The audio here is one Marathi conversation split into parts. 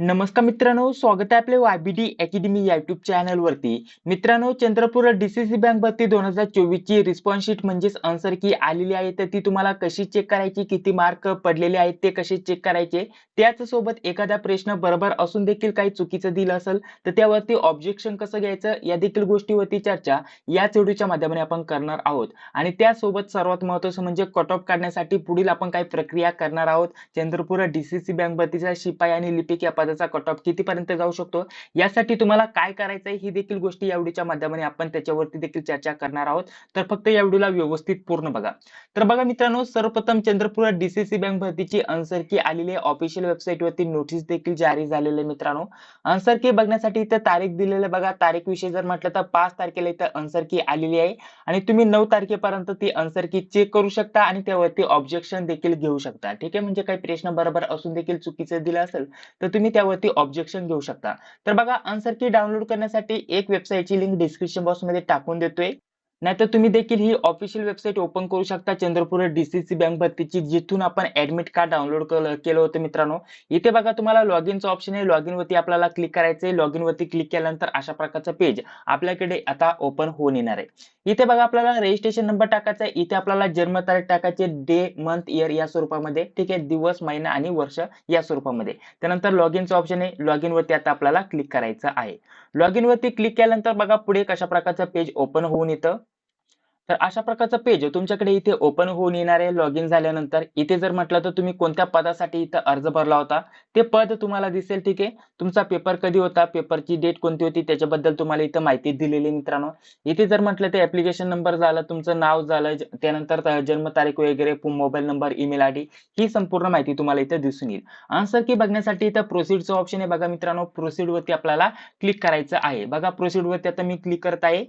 नमस्कार मित्रांनो स्वागत आहे आपल्या वायबीडी अकॅडमी युट्यूब चॅनलवरती मित्रांनो चंद्रपूर डीसीसी बँक भरती दोन हजार चोवीस ची रिस्पॉन्स शीट म्हणजेच आन्सर की आलेली आहे. तर ती तुम्हाला कशी चेक करायची किती मार्क पडलेले आहेत ते कसे चेक करायचे त्याच सोबत एखादा प्रश्न बरोबर असून देखील काही चुकीचं दिलं असेल तर त्यावरती ऑब्जेक्शन कसं घ्यायचं या देखील गोष्टीवरती चर्चा याच व्हिडिओच्या माध्यमाने आपण करणार आहोत. आणि त्यासोबत सर्वात महत्वाचं म्हणजे कट ऑफ काढण्यासाठी पुढील आपण काही प्रक्रिया करणार आहोत. चंद्रपूर डीसीसी बँक भरतीचा शिपाई आणि लिपिक या पदाचा कट ऑफ कितीपर्यंत जाऊ शकतो? यासाठी तुम्हाला काय करायचं आहे ही देखील गोष्टी या व्हिडिओच्या माध्यमाने आपण त्याच्यावरती देखील चर्चा करणार आहोत. तर फक्त या व्हिडिओला व्यवस्थित पूर्ण बघा. तर बघा मित्रांनो सर्वप्रथम चंद्रपूर डीसीसी बँक भरतीची अन्सरकी आलेली आहे. ऑफिशियल वेबसाईट वरती नोटीस देखील जारी झालेली आहे मित्रांनो. अन्सरकी बघण्यासाठी इथं तारीख दिलेली बघा. तारीख विषय जर म्हटलं तर पाच तारखेला इथं आन्सर की आलेली आहे. आणि तुम्ही नऊ तारखेपर्यंत ती अन्सरकी चेक करू शकता आणि त्यावरती ऑब्जेक्शन देखील घेऊ शकता. ठीक आहे? म्हणजे काही प्रश्न बरोबर असून देखील चुकीचं दिलं असेल तर तुम्ही त्यावरती ऑब्जेक्शन घेऊ शकता. तर बघा आन्सर की डाउनलोड करण्यासाठी एक वेबसाईटची लिंक डिस्क्रिप्शन बॉक्समध्ये टाकून देतोय. नाहीतर तुम्ही देखील ही ऑफिशियल वेबसाईट ओपन करू शकता चंद्रपूर डीसीसी बँक भरतीची जिथून आपण ऍडमिट कार्ड डाउनलोड केलं होतं मित्रांनो. इथे बघा तुम्हाला लॉग इनचं ऑप्शन आहे. लॉग इन वरती आपल्याला क्लिक करायचंय. लॉग इन वरती क्लिक केल्यानंतर अशा प्रकारचं पेज आपल्याकडे आता ओपन होऊन येणार आहे. इथे बघा आपल्याला रजिस्ट्रेशन नंबर टाकायचा आहे. इथे आपल्याला जन्मतारीख टाकायचे डे मंथ इयर या स्वरूपामध्ये. ठीक आहे? दिवस महिना आणि वर्ष या स्वरूपामध्ये. त्यानंतर लॉग इनचं ऑप्शन आहे. लॉग इन वरती आता आपल्याला क्लिक करायचं आहे. लॉग इन वरती क्लिक केल्यानंतर बघा पुढे कशा प्रकारचं पेज ओपन होऊन येतं तर अशा प्रकारचं पेज तुमच्याकडे इथे ओपन होऊन येणार आहे लॉग इन झाल्यानंतर इथे जर म्हटलं तर तुम्ही कोणत्या पदासाठी इथं अर्ज भरला होता ते पद तुम्हाला दिसेल ठीक आहे. तुमचा पेपर कधी होता पेपरची डेट कोणती होती त्याच्याबद्दल तुम्हाला इथं माहिती दिलेली आहे मित्रांनो. इथे जर म्हटलं तर ऍप्लिकेशन नंबर झालं तुमचं नाव झालं त्यानंतर जन्मतारीख वगैरे mobile number email I D ही संपूर्ण माहिती तुम्हाला इथं दिसून येईल. आन्सर की बघण्यासाठी इथं प्रोसीडचं ऑप्शन आहे बघा मित्रांनो. प्रोसिडवरती आपल्याला क्लिक करायचं आहे. बघा प्रोसिडवरती आता मी क्लिक करत आहे.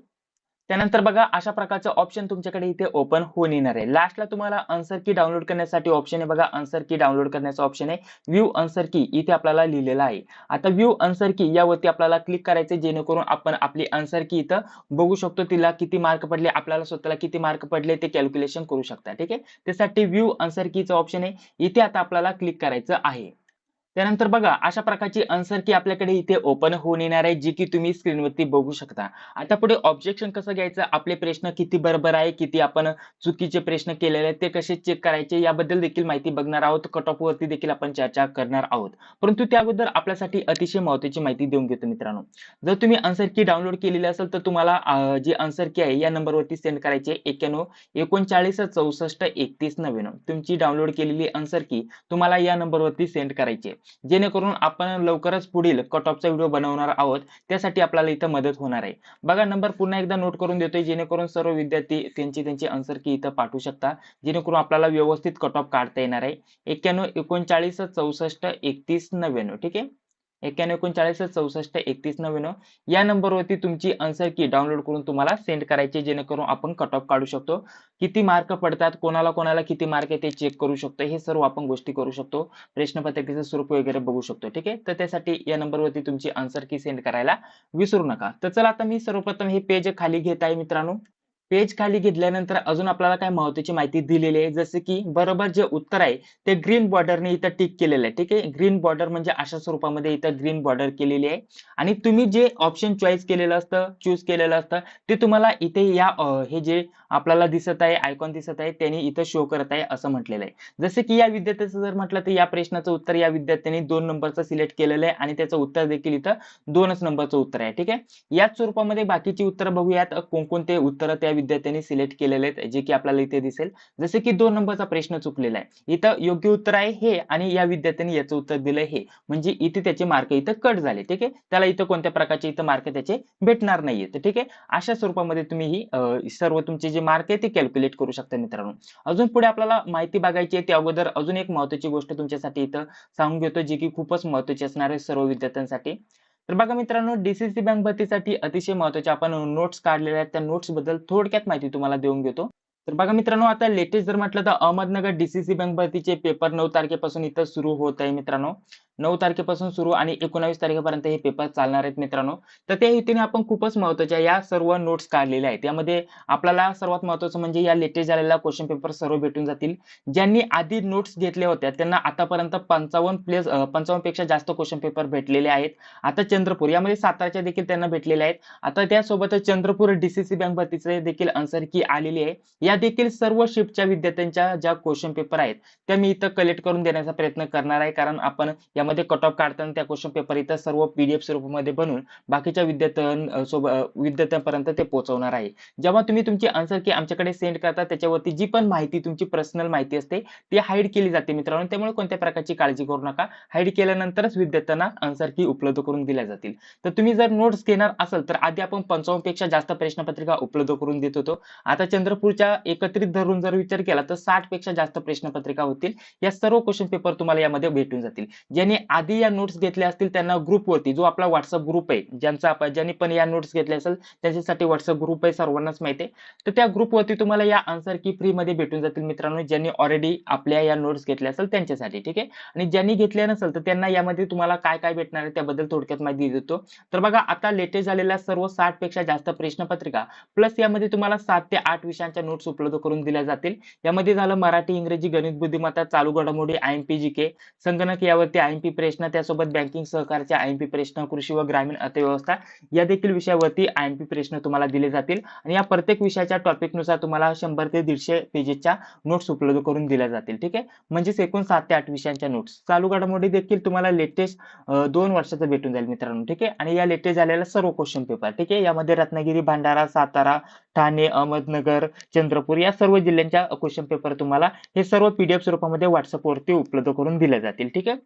त्यानंतर बघा अशा प्रकारचं ऑप्शन तुमच्याकडे इथे ओपन होऊन येणार आहे. लास्टला तुम्हाला आन्सर की डाउनलोड करण्यासाठी ऑप्शन आहे बघा. आन्सर की डाउनलोड करण्याचा ऑप्शन आहे. व्ह्यू आन्सर की इथे आपल्याला लिहिलेलं आहे. आता व्ह्यू आन्सर की यावरती आपल्याला क्लिक करायचं जेणेकरून आपण आपली आन्सर की इथं बघू शकतो तिला किती मार्क पडले आपल्याला स्वतःला किती मार्क पडले ते कॅल्क्युलेशन करू शकता. ठीक आहे? त्यासाठी व्ह्यू आन्सर कीचं ऑप्शन आहे. इथे आता आपल्याला क्लिक करायचं आहे. त्यानंतर बघा अशा प्रकारची आन्सर की आपल्याकडे इथे ओपन होऊन येणार आहे जी की तुम्ही स्क्रीनवरती बघू शकता. आता पुढे ऑब्जेक्शन कसं घ्यायचं? आपले प्रश्न किती बरोबर आहे किती आपण चुकीचे प्रश्न केलेले आहेत ते कसे चेक करायचे याबद्दल देखील माहिती बघणार आहोत. कट ऑफ वरती देखील आपण चर्चा करणार आहोत. परंतु त्या अगोदर आपल्यासाठी अतिशय महत्वाची माहिती देऊन घेतो मित्रांनो. जर तुम्ही आन्सर की डाउनलोड केलेली असेल तर तुम्हाला जी आन्सर की आहे या नंबरवरती सेंड करायचे एक्क्याण्णव एकोणचाळीस चौसष्ट एकतीस नव्याण्णव. तुमची डाउनलोड केलेली आन्सर की तुम्हाला या नंबरवरती सेंड करायची जेणेकरून आपण लवकरच पुढील कट ऑफचा व्हिडिओ बनवणार आहोत. त्यासाठी आपल्याला इथं मदत होणार आहे. बघा नंबर पुन्हा एकदा नोट करून देतोय. जेणेकरून सर्व विद्यार्थी त्यांची त्यांची आन्सर की इथं पाठवू शकता. जेणेकरून आपल्याला व्यवस्थित कट ऑफ काढता येणार आहे. एक्क्याण्णव एकोणचाळीस चौसष्ट एकतीस नव्याण्णव ठीक आहे? एक्क्याण्णव एकोणचाळीस चौसष्ट एकतीस नव्याण्णव. या नंबरवरती तुमची आन्सर की डाउनलोड करून तुम्हाला सेंड करायची जेणेकरून आपण कट ऑफ काढू शकतो. किती मार्क पडतात कोणाला कोणाला किती मार्क आहे ते चेक करू शकतो. हे सर्व आपण गोष्टी करू शकतो. प्रश्नपत्रिकेचं स्वरूप वगैरे बघू शकतो ठीक आहे? तर त्यासाठी या नंबरवरती तुमची आन्सर की सेंड करायला विसरू नका. तर चला आता मी सर्वप्रथम हे पेज खाली घेत आहे मित्रांनो. पेज खाली घेतल्यानंतर अजून आपल्याला काय महत्वाची माहिती दिलेली आहे? जसे की बरोबर जे उत्तर आहे ते ग्रीन बॉर्डरने इथं टिक केलेलं आहे ठीक आहे? ग्रीन बॉर्डर म्हणजे अशा स्वरूपामध्ये इथं ग्रीन बॉर्डर केलेली आहे. आणि तुम्ही जे ऑप्शन चॉईस केलेलं असतं चूज केलेलं असतं ते तुम्हाला इथे या हे जे आपल्याला दिसत आहे आयकॉन दिसत आहे त्यांनी इथं शो करत आहे असं म्हटलेलं आहे. जसे की या विद्यार्थ्याचं जर म्हटलं तर या प्रश्नाचं उत्तर या विद्यार्थ्याने दोन नंबरचं सिलेक्ट केलेलं आहे आणि त्याचं उत्तर देखील इथं दोनच नंबरचं उत्तर आहे ठीक आहे? याच स्वरूपामध्ये बाकीची उत्तरं बघूयात. कोणकोणते उत्तरं त्या विद्यार्थ्यांनी सिलेक्ट केलेले आहेत जे की आपल्याला इथे दिसेल. जसे की दोन नंबरचा प्रश्न चुकलेला आहे. इथं योग्य उत्तर आहे हे आणि या विद्यार्थ्यांनी याचं उत्तर दिलं हे. म्हणजे इथे त्याचे मार्क इथं कट झाले ठीक आहे? त्याला इथं कोणत्या प्रकारचे इथं मार्क त्याचे भेटणार नाहीये तर ठीक आहे? अशा स्वरूपामध्ये तुम्ही ही सर्व तुमचे जे मार्क आहे ते कॅल्क्युलेट करू शकता मित्रांनो. अजून पुढे आपल्याला माहिती बघायची आहे त्या अगोदर अजून एक महत्वाची गोष्ट तुमच्यासाठी इथं सांगून घेतो जी की खूपच महत्वाची असणार आहे सर्व विद्यार्थ्यांसाठी. तर बघा मित्रांनो डीसीसी बँक भरतीसाठी अतिशय महत्त्वाचे आपण नोट्स काढलेल्या आहेत. त्या नोट्सबद्दल थोडक्यात माहिती तुम्हाला देऊन घेतो. तर बघा मित्रांनो आता लेटेस्ट जर म्हटलं तर अहमदनगर डीसीसी बँक भरतीचे पेपर नऊ तारखेपासून इथं सुरू होत आहे मित्रांनो. नऊ तारखेपासून सुरू आणि एकोणावीस तारखेपर्यंत हे पेपर चालणार आहेत मित्रांनो. तर त्या हेतूने आपण खूपच महत्त्वाच्या या सर्व नोट्स काढलेल्या आहेत. यामध्ये आपल्याला सर्वात महत्वाचं म्हणजे या लेटेस्ट झालेला क्वेश्चन पेपर सर्व भेटून जातील. ज्यांनी आधी नोट्स घेतल्या होत्या त्यांना आतापर्यंत पंचावन्न प्लेस पंचावन्नपेक्षा जास्त क्वेश्चन पेपर भेटलेले आहेत. आता चंद्रपूर यामध्ये सातारच्या देखील त्यांना भेटलेले आहेत. आता त्यासोबतच चंद्रपूर डीसीसी बँक भरतीचे देखील आन्सर की आलेली आहे. या देखील सर्व शिफ्टच्या विद्यार्थ्यांच्या ज्या क्वेश्चन पेपर आहेत त्या मी इथं कलेक्ट करून देण्याचा प्रयत्न करणार आहे. कारण आपण त्यामध्ये कट ऑफ काढताना त्या क्वेश्चन पेपर इथं सर्व पीडीएफ स्वरूपामध्ये बनवून बाकीच्या विद्यार्थ्यां विद्यार्थ्यांपर्यंत ते पोहोचवणार आहे. जेव्हा तुम्ही तुमची आन्सर की आमच्याकडे सेंड करता त्याच्यावरती जी पण माहिती तुमची पर्सनल माहिती असते ती हाईड केली जाते मित्रांनो. त्यामुळे कोणत्या प्रकारची काळजी करू नका. हाईड केल्यानंतरच विद्यार्थ्यांना आन्सर की उपलब्ध करून दिल्या जातील. तर तुम्ही जर नोट्स घेणार असाल तर आधी आपण पंचावन्नपेक्षा जास्त प्रश्नपत्रिका उपलब्ध करून देत होतो. आता चंद्रपूरच्या एकत्रित धरून जर विचार केला तर साठपेक्षा जास्त प्रश्नपत्रिका होतील. या सर्व क्वेश्चन पेपर तुम्हाला यामध्ये भेटून जातील. ज्यांनी आधी या नोट्स घेतल्या असतील त्यांना ग्रुपवरती जो आपला व्हॉट्सअप ग्रुप आहे ज्यांचा आपण ज्यांनी पण या नोट्स घेतल्या असेल त्यांच्यासाठी व्हॉट्सअप ग्रुप आहे सर्वांनाच माहिती आहे. तर त्या ग्रुपवरती तुम्हाला या आन्सर की फ्री मध्ये भेटून जातील मित्रांनो ज्यांनी ऑलरेडी आपल्या या नोट्स घेतल्या असेल त्यांच्यासाठी ठीक आहे? आणि ज्यांनी घेतल्या नसेल तर त्यांना यामध्ये तुम्हाला काय काय भेटणार आहे त्याबद्दल थोडक्यात माहिती देतो. तर बघा आता लेटेस्ट झालेल्या सर्व साठपेक्षा जास्त प्रश्नपत्रिका प्लस यामध्ये तुम्हाला सात ते आठ विषयांच्या नोट्स उपलब्ध करून दिल्या जातील. यामध्ये झालं मराठी इंग्रजी गणित बुद्धिमत्ता चालू घडामोडी I M P G K संगणक यावरती आय एम पी प्रश्न त्यासोबत बँकिंग सहकारचे आय एम पी प्रश्न कृषी व ग्रामीण अर्थव्यवस्था या देखील विषयावरती आय एम पी प्रश्न तुम्हाला दिले जातील. आणि या प्रत्येक विषयाच्या टॉपिकनुसार तुम्हाला शंभर ते दीडशे पेजेसच्या नोट्स उपलब्ध करून दिल्या जातील ठीक आहे? म्हणजेच एकूण सात ते आठ विषयांच्या नोट्स चालू घडामोडी देखील तुम्हाला लेटेस्ट दोन वर्षाचं भेटून जाईल मित्रांनो ठीक आहे? आणि या लेटेस्ट झालेला सर्व क्वेश्चन पेपर ठीक आहे? यामध्ये रत्नागिरी भंडारा सातारा ठाणे अहमदनगर चंद्रपूर या सर्व जिल्ह्यांच्या क्वेश्चन पेपर तुम्हाला हे सर्व पीडीएफ स्वरूपामध्ये व्हॉट्सअपवरती उपलब्ध करून दिले जातील ठीक आहे?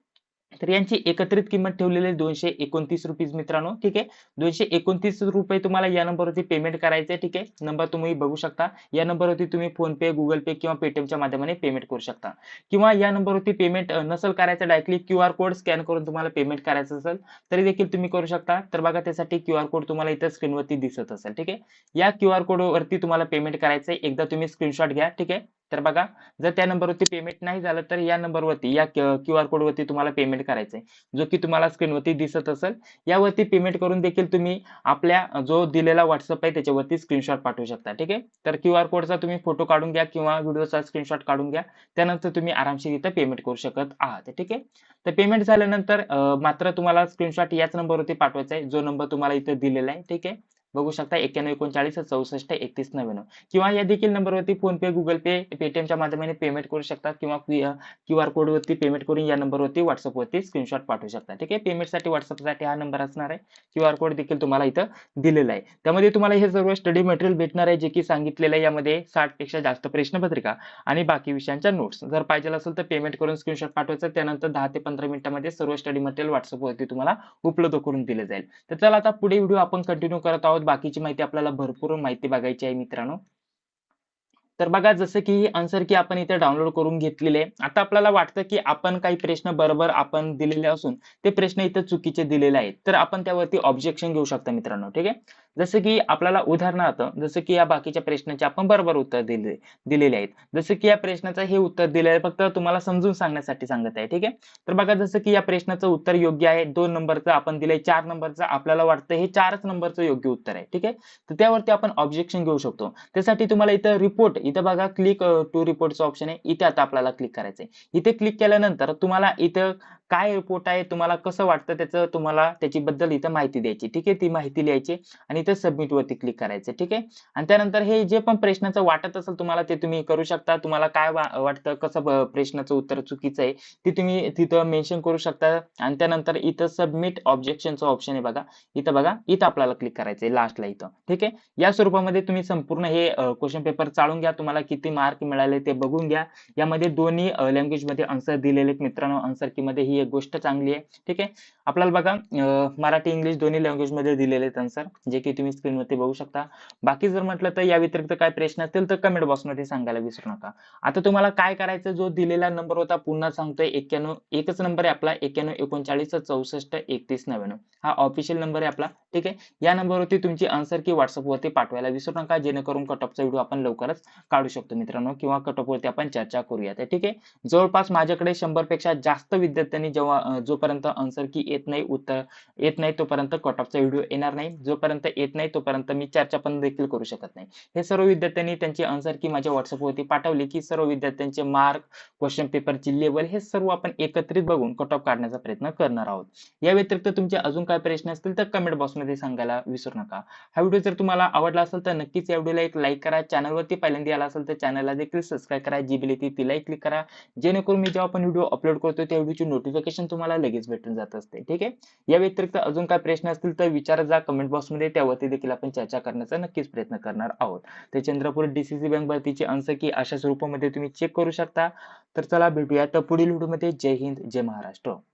तर यांची एकत्रित किंमत ठेवलेली आहे दोनशे एकोणतीस रुपीज मित्रांनो ठीक आहे? दोनशे एकोणतीस रुपये तुम्हाला या नंबरवरती पेमेंट करायचे ठीक आहे? नंबर तुम्ही बघू शकता. या नंबरवरती तुम्ही फोन पे गुगल पे किंवा पेटीएमच्या माध्यमाने पेमेंट करू शकता. किंवा या नंबरवरती पेमेंट नसेल करायचं directly Q R code scan करून तुम्हाला पेमेंट करायचं असेल तरी देखील तुम्ही करू शकता. तर बघा त्यासाठी क्यू आर कोड तुम्हाला इथं स्क्रीनवरती दिसत असेल ठीक आहे? या क्यू आर कोड वरती तुम्हाला पेमेंट करायचंय. एकदा तुम्ही स्क्रीनशॉट घ्या ठीक आहे? तर बघा जर त्या नंबरवरती पेमेंट नाही झालं तर या नंबरवरती या क्यू आर कोड वरती तुम्हाला पेमेंट करायचं आहे जो की तुम्हाला स्क्रीनवरती दिसत असेल यावरती पेमेंट करून देखील तुम्ही आपल्या जो दिलेला व्हॉट्सअप आहे त्याच्यावरती स्क्रीनशॉट पाठवू शकता. ठीक आहे? तर क्यू आर कोडचा तुम्ही फोटो काढून घ्या किंवा व्हिडिओचा स्क्रीनशॉट काढून घ्या. त्यानंतर तुम्ही आरामशीर इथं पेमेंट करू शकत आहात. ठीक आहे? तर पेमेंट झाल्यानंतर मात्र तुम्हाला स्क्रीनशॉट याच नंबरवरती पाठवायचा आहे जो नंबर तुम्हाला इथं दिलेला आहे. ठीक आहे? बघू शकता एक्क्याण्णव एकोणचाळीस चौसष्ट एकतीस नव्याण्णव. किंवा या देखील नंबरवरती फोन पे गुगल पे पेटीएमच्या माध्यमाने पेमेंट करू शकता किंवा क्यू आर कोडवरती पेमेंट करून या नंबरवरती व्हॉट्सअपवरती स्क्रीनशॉट पाठवू शकता. ठीक आहे? पेमेंटसाठी व्हॉट्सअपसाठी हा नंबर असणार आहे. क्यू आर कोड देखील तुम्हाला इथं दिलेला आहे. त्यामध्ये तुम्हाला हे सर्व स्टडी मटेरियल भेटणार आहे जे की सांगितलेलं आहे. यामध्ये साठपेक्षा जास्त प्रश्नपत्रिका आणि बाकी विषयांच्या नोट्स जर पाहिजे असेल तर पेमेंट करून स्क्रीनशॉट पाठवायचं. त्यानंतर दहा ते पंधरा मिनिटांमध्ये सर्व स्टडी मटेरियल व्हॉट्सअपवरती तुम्हाला उपलब्ध करून दिले जाईल. तर चला आता पुढे व्हिडिओ आपण कंटिन्यू करत आहोत. बाकीची माहिती आपल्याला भरपूर माहिती बघायची आहे मित्रांनो. तर बघा जसं की आन्सर की आपण इथे डाउनलोड करून घेतलेले आहे. आता आपल्याला वाटतं की आपण काही प्रश्न बरोबर आपण दिलेले असून ते प्रश्न इथे चुकीचे दिलेले आहेत. तर आपण त्यावरती ऑब्जेक्शन घेऊ शकता मित्रांनो ठीक आहे? जसं की आपल्याला उदाहरणार्थ जसं की या बाकीच्या प्रश्नाचे आपण बरोबर उत्तर दिले दिलेले आहेत. जसं की या प्रश्नाचं हे उत्तर दिले आहे फक्त तुम्हाला समजून सांगण्यासाठी सांगत आहे ठीक आहे? तर बघा जसं की या प्रश्नाचं उत्तर योग्य आहे दोन नंबरचं आपण दिलंय चार नंबरचं आपल्याला वाटतं हे चारच नंबरचं योग्य उत्तर आहे ठीक आहे? तर त्यावरती आपण ऑब्जेक्शन घेऊ शकतो. त्यासाठी तुम्हाला इथं रिपोर्ट इथं बघा क्लिक टू रिपोर्टचं ऑप्शन आहे. इथे आता आपल्याला क्लिक करायचंय. इथे क्लिक केल्यानंतर तुम्हाला इथं काय रिपोर्ट आहे तुम्हाला कसं वाटतं त्याचं तुम्हाला त्याची बद्दल इथं माहिती द्यायची. ठीक आहे? ती माहिती लिहायची आणि इथं सबमिट वरती क्लिक करायचं. ठीक आहे? आणि त्यानंतर हे जे पण प्रश्नाचं वाटत असेल तुम्हाला ते तुम्ही करू शकता. तुम्हाला काय वाटतं कसं प्रश्नाचं उत्तर चुकीचं आहे ते तुम्ही तिथं मेन्शन करू शकता. आणि त्यानंतर इथं सबमिट ऑब्जेक्शनचं ऑप्शन आहे बघा. इथं बघा इथं आपल्याला क्लिक करायचं आहे लास्टला इथं. ठीक आहे? या स्वरूपामध्ये तुम्ही संपूर्ण हे क्वेश्चन पेपर चाळून घ्या. तुम्हाला किती मार्क मिळाले ते बघून घ्या. यामध्ये दोन्ही लँग्वेजमध्ये आन्सर दिलेले मित्रांनो. आन्सर की मध्ये ही एक गोष्ट चांगली आहे. ठीक आहे? आपल्याला बघा मराठी इंग्लिश दोन्ही लँग्वेजमध्ये दिलेले आहेत आन्सर जे की तुम्ही स्क्रीनवरती बघू शकता. बाकी जर म्हटलं तर या व्यतिरिक्त काय प्रश्न असतील तर कमेंट बॉक्समध्ये सांगायला विसरू नका. आता तुम्हाला काय करायचं? जो दिलेला नंबर होता पुन्हा सांगतोय एक्क्याण्णव एकच नंबर आहे आपला एक्क्याण्णव एकोणचाळीस चौसष्ट एकतीस नव्याण्णव. हा ऑफिशियल नंबर आहे आपला. ठीक आहे? या नंबरवरती तुमची आन्सर की व्हॉट्सअपवरती पाठवायला विसरू नका. जेणेकरून कटअपचा व्हिडिओ आपण लवकरच काढू शकतो मित्रांनो. किंवा कटअपवरती आपण चर्चा करूया ठीक आहे? जवळपास माझ्याकडे शंभरपेक्षा जास्त विद्यार्थ्यांनी विद्यार्थ्यांनी जेव्हा जोपर्यंत आन्सर की येत नाही उत्तर येत नाही तोपर्यंत कट ऑफचा व्हिडिओ येणार नाही. जोपर्यंत येत नाही तोपर्यंत मी चर्चा पण देखील करू शकत नाही. हे सर्व विद्यार्थ्यांनी त्यांची आन्सर की माझ्या व्हॉट्सअपवरती पाठवली की सर्व विद्यार्थ्यांचे मार्क क्वेश्चन पेपरची लेवल हे सर्व आपण एकत्रित बघून कट ऑफ काढण्याचा प्रयत्न करणार आहोत. या व्यतिरिक्त तुमचे अजून काय प्रश्न असतील तर कमेंट बॉक्समध्ये सांगायला विसरू नका. हा व्हिडिओ जर तुम्हाला आवडला असेल तर नक्कीच या व्हिडिओला एक लाईक करा. चॅनलवरती पहिल्यांदा आला असेल तर चॅनलला देखील सबस्क्राईब करा. जी बिल येते तिलाही क्लिक करा. जेणेकरून मी जेव्हा आपण व्हिडिओ अपलोड करतो त्या व्हिडिओची नोटिफिकेशन तुम्हाला लगेच भेटून जात असते. ठीक आहे? या व्यतिरिक्त अजून काय प्रश्न असतील तर विचार जा. कमेंट बॉक्समध्ये त्यावरती देखील आपण चर्चा करण्याचा नक्कीच प्रयत्न करणार आहोत. तर चंद्रपूर डीसीसी बँक भरतीची अंश की अशा स्वरूपामध्ये तुम्ही चेक करू शकता. तर चला भेटूया. तर पुढील व्हिडिओमध्ये. जय हिंद जय महाराष्ट्र.